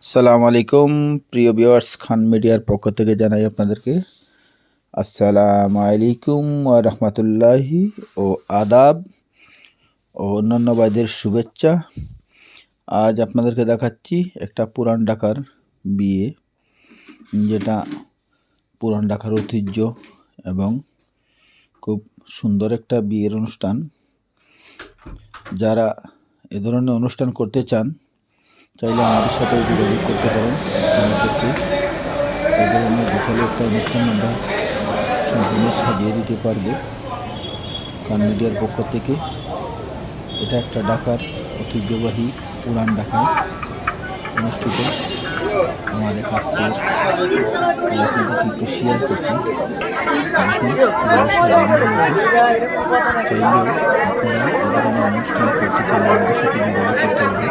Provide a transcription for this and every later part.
আসসালামু আলাইকুম, প্রিয় ভিউয়ার্স, খান মিডিয়ার পক্ষ থেকে জানাই আপনাদেরকে আসসালামু আলাইকুম রাহমাতুল্লাহি ও আদাব ও অন্যান্য ভাইদের শুভেচ্ছা। আজ আপনাদেরকে দেখাচ্ছি একটা পুরান ঢাকার বিয়ে, যেটা পুরান ঢাকার ঐতিহ্য এবং খুব সুন্দর একটা বিয়ের অনুষ্ঠান। যারা এ ধরনের অনুষ্ঠান করতে চান চাইলে আমাদের সাথে যোগাযোগ করতে পারেন আমাদেরকে এই ধরনের গোছালো একটা অনুষ্ঠান আমরা সম্পূর্ণ সাজিয়ে দিতে পারব। কান মিডিয়ার পক্ষ থেকে এটা একটা ঢাকার ঐতিহ্যবাহী উড়ান ঢাকায় অনুষ্ঠিত। আমার এক আপনাদেরকে একটু শেয়ার করছি আপনারা এ ধরনের অনুষ্ঠান করতে চাইলে আমাদের সাথে যোগাযোগ করতে পারেন।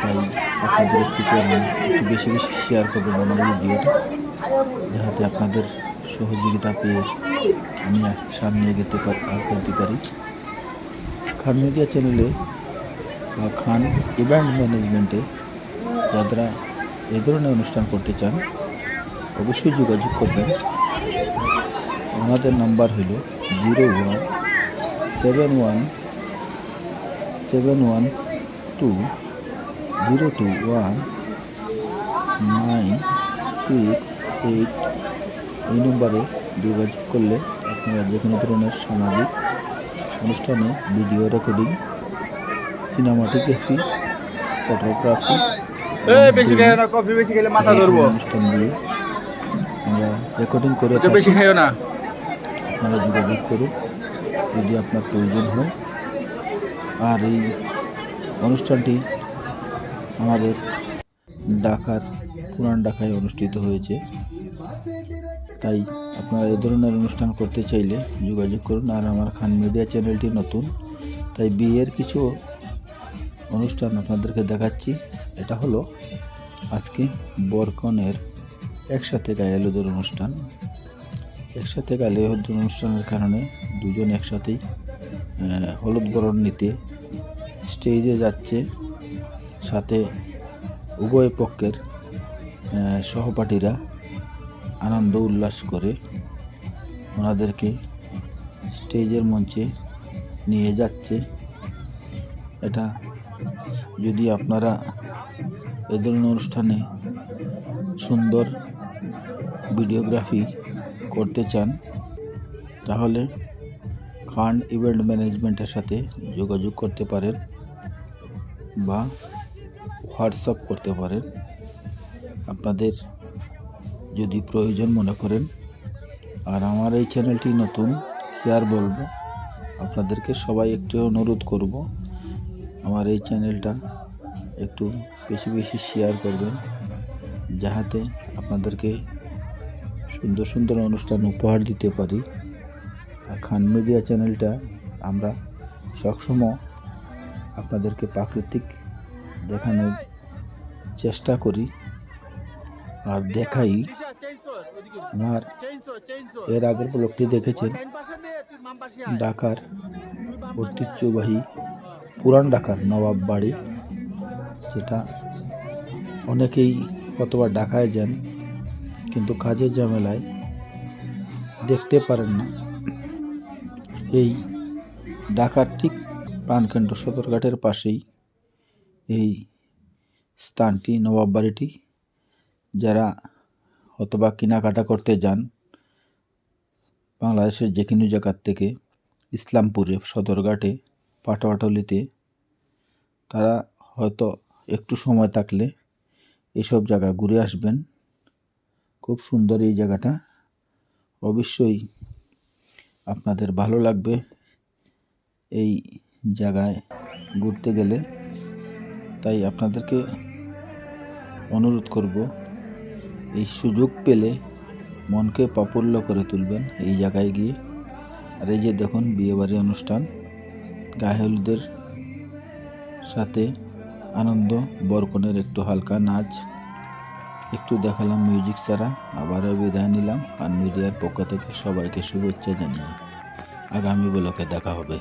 তাই আপনাদের একটু একটু বেশি বেশি শেয়ার করবেন আমার ভিডিওটা, যাহাতে আপনাদের সহযোগিতা পেয়ে আমি সামনে এগোতে করতে পারি। খান মিডিয়া চ্যানেলে বা খান ইভেন্ট ম্যানেজমেন্টে যারা এ ধরনের অনুষ্ঠান করতে চান, অবশ্যই যোগাযোগ করবেন। ওনাদের নাম্বার হলো zero one seven one seven one two zero two one nine six eight এই নম্বরে যোগাযোগ করলে আপনারা যে কোনো ধরনের সামাজিক অনুষ্ঠানে ভিডিও রেকর্ডিং সিনেমাটোগ্রাফি ফটোগ্রাফি অনুষ্ঠান দিয়ে আমরা রেকর্ডিং করে বেশি থাকি। খাইও না। আপনারা যোগাযোগ করুন যদি আপনার প্রয়োজন হয়। আর এই অনুষ্ঠানটি আমাদের ডাকার পুরান ঢাকায় অনুষ্ঠিত হয়েছে। তাই আপনারা এই ধরনের অনুষ্ঠান করতে চাইলে যোগাযোগ করুন। আর আমার খান মিডিয়া চ্যানেলটি নতুন, তাই বিয়ের কিছু অনুষ্ঠান আপনাদেরকে দেখাচ্ছি। এটা হলো আজকে বরকনের একসাথে গায়ালুদের অনুষ্ঠান। একসাথে হলুদ অনুষ্ঠানের কারণে দুজন একসাথেই হলুদ বরণ নিতে স্টেজে যাচ্ছে। সাথে উভয় পক্ষের সহপাঠীরা আনন্দ উল্লাস করে ওনাদেরকে স্টেজের মঞ্চে নিয়ে যাচ্ছে। এটা যদি আপনারা এ ধরনের অনুষ্ঠানে সুন্দর ভিডিওগ্রাফি করতে চান, তাহলে খান ইভেন্ট ম্যানেজমেন্টের সাথে যোগাযোগ করতে পারেন বা হোয়াটসঅ্যাপ করতে পারেন। আপনাদের যদি প্রয়োজন মনে করেন। আর আমার এই চ্যানেলটি নতুন কি আর বলব। আপনাদেরকে সবাই একটু অনুরোধ করব। আমার এই চ্যানেলটা একটু বেশি বেশি শেয়ার করবেন। যাহাতে আপনাদেরকে সুন্দর সুন্দর অনুষ্ঠান উপহার দিতে পারি। আর খান মিডিয়া চ্যানেলটা আমরা সবসময় আপনাদেরকে প্রাকৃতিক দেখানোর চেষ্টা করি আর দেখাই আমার এর আগের ব্লগটি দেখেছেন? ঢাকার ঐতিহ্যবাহী পুরান ঢাকার নবাব বাড়ি, যেটা অনেকেই কতবার ঢাকায় যান, কিন্তু কাজের ঝামেলায় দেখতে পারেন না। এই ঢাকার ঠিক প্রাণকেন্দ্র সদরঘাটের পাশেই এই স্থানটি নবাব বাড়িটি। যারা অথবা কেনাকাটা করতে যান, বাংলাদেশের যে কোনো জায়গার থেকে ইসলামপুরে সদরঘাটে পাটোয়াটলিতে, তারা হয়তো একটু সময় থাকলে এসব জায়গা ঘুরে আসবেন। খুব সুন্দর এই জায়গাটা। অবশ্যই আপনাদের ভালো লাগবে এই জায়গায় ঘুরতে গেলে। তাই আপনাদেরকে অনুরোধ করব, এই সুযোগ পেলে মনকে প্রফুল্ল করে তুলবেন এই জায়গায় গিয়ে। আর এই যে দেখুন, বিয়েবাড়ি অনুষ্ঠান গায়ে সাথে আনন্দ, বরকনের একটু হালকা নাচ, একটু দেখালাম মিউজিক ছাড়া, আবারও বিদায় নিলাম। আর মিডিয়ার পক্ষ থেকে সবাইকে শুভেচ্ছা জানিয়ে আগামী ব্লকে দেখা হবে।